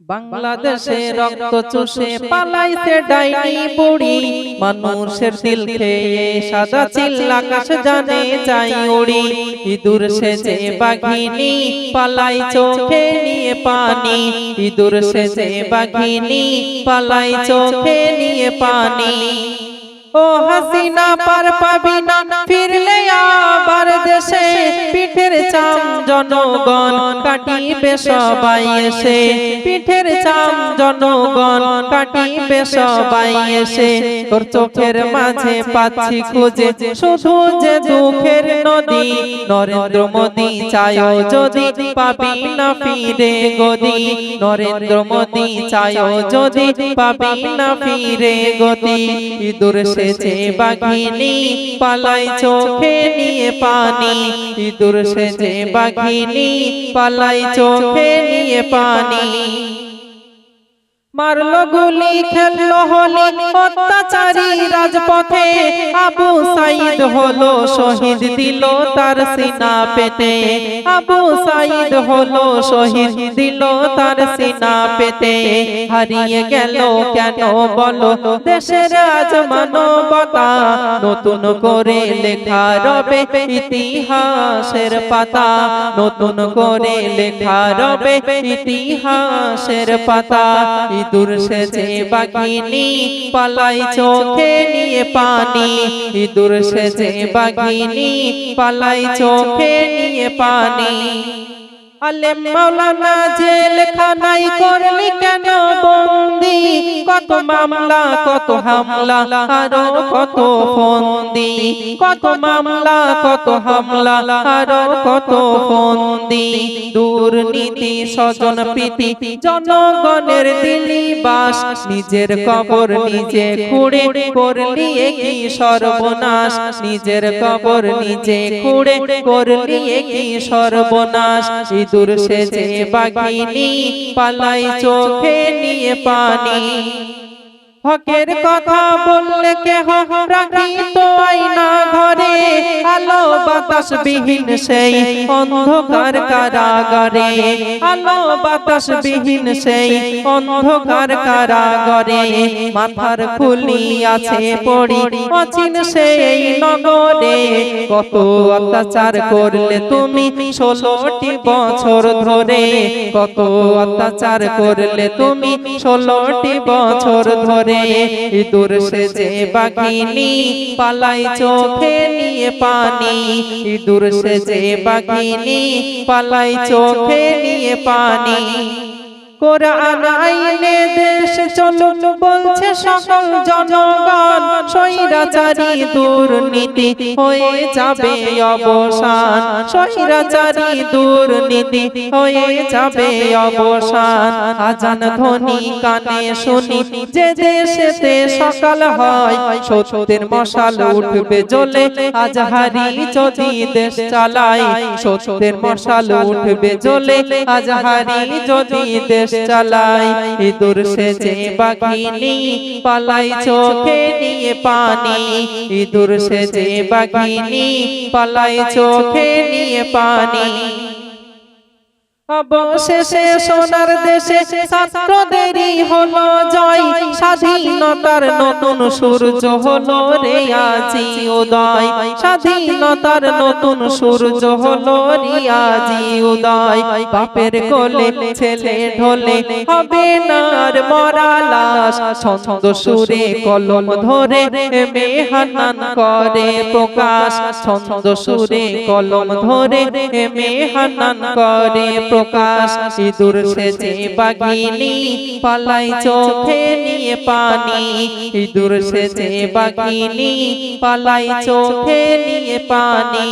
বাংলাদেশে রক্ত চষে পালাইছে ডাইনি বুড়ি। মানুষের দিল খেয়ে সাদা চিল আকাশ জানে যাই উড়ি ইঁদুর সেজে বাঘিনী পালাই চোখে নিয়ে পানি। ইঁদুর সেজে বাঘিনী পালাই চোখে নিয়ে পানি। ও হাসিনা পার পাবি না ফিরলে আবার দেশে পিঠের চাম জনগণ কাটিবে সবাই এসে। পিঠের চাম জনগণ কাটিবে সবাই এসে। তোর চোখের মাঝে পাচ্ছি খুঁজে, শুধু যে দুঃখের নদী। নরেন্দ্র মোদী চায়ও যদি পাবি না ফিরে গদি। নরেন্দ্র মোদী চায়ও যদি পাবি না ফিরে গতি ইঁদুর সেজে বাঘিনী পালাই চোখে নিয়ে পানি। ইঁদুর সেজে বাঘিনী পালাই চোখে নিয়ে পানি। মারলো খেললো অত্যাচারী রাজপথে। আবু সাইদ হলো শহীদ দিল তার সিনা পেতে। আবু সাইদ হলো শহীদ দিল তার সিনা পেতে। হারিয়ে গেল কেন বলো? দেশের আজ মানবতা নতুন করে লেখা রবে ইতিহাসের পাতা। নতুন করে লেখা রবে ইতিহাসের পাতা। ইঁদুর সেজে বাঘিনী পালাই চোখে নিয়ে পানি। ইঁদুর সেজে বাঘিনী পালাই চোখে নিয়ে পানি। আলেম মাওলানা জেলখানাই করলি কেন বন্দি? কত মামলা, কত হামলা কত ফন্দি? কত মামলা, কত হামলা কত ফন্দি? দুর্নীতি স্বজন প্রীতি জনগণের দিলি বাস। নিজের কবর নিজে খুঁড়ে করলি কি সর্বনাশ। নিজের কবর নিজে খুঁড়ে করলি কি সর্বনাশ। ইঁদুর সেজে বাঘিনী পালাই চোখে নিয়ে পানি। হকের কথা বললে কে রাখি তো আইনা ঘরে। আলো বাতাস বিহীন সেই অন্ধকার কারাগারে। আলো বাতাস বিহীন সেই অন্ধকার কারাগারে। মাথার খুলি আছে পড়ি। অচিন সেই নগরে কত অত্যাচার করলে তুমি ষোলোটি বছর ধরে? কত অত্যাচার করলে তুমি ষোলোটি বছর ধরে? ইঁদুর সেজে বাঘিনী পালাই চোখে নিয়ে পানি। ইঁদুর সেজে বাঘিনী পালাই চোখে নিয়ে পানি। কোরআন আইনে দেশ চলুন বলছে সকল জনগণ, স্বৈরাচারী দুর্নীতি হয়ে যাবে অবসান। দুর্নীতি হয়ে যাবে অবসান। আজান ধ্বনি কানে শুনি, যে সকাল হয়, সত্যের মশাল উঠবে জ্বলে। আজহারি যদি দেশ চালায়, সত্যের মশাল উঠবে জ্বলে। আজহারি যদি দেশ দেশ চালাই, ইঁদুর সেজে বাঘিনী পালাই চোখে নিয়ে পানি। ইঁদুর সেজে বাঘিনী পালাই চোখে নিয়ে পানি। অবশেষে সোনার দেশে ছাত্রদেরই হলো জয়। স্বাধীনতার নতুন সূর্য হলো রে আজি উদয়। স্বাধীনতার নতুন সূর্য হলো রে আজি উদয়। বাপের কোলে ছেলে ঢোলে হবে নার মরা লাশ ছন্দ সুরে কলম ধরে মেহানান করে প্রকাশ। ছন্দ সুরে কলম ধরে মেহানান করে প্রকাশ ইঁদুর সেজে বাঘিনী, পালাই চোখে নিয়ে পানি। ইঁদুর সেজে বাঘিনী, পালাই চোখে নিয়ে পানি।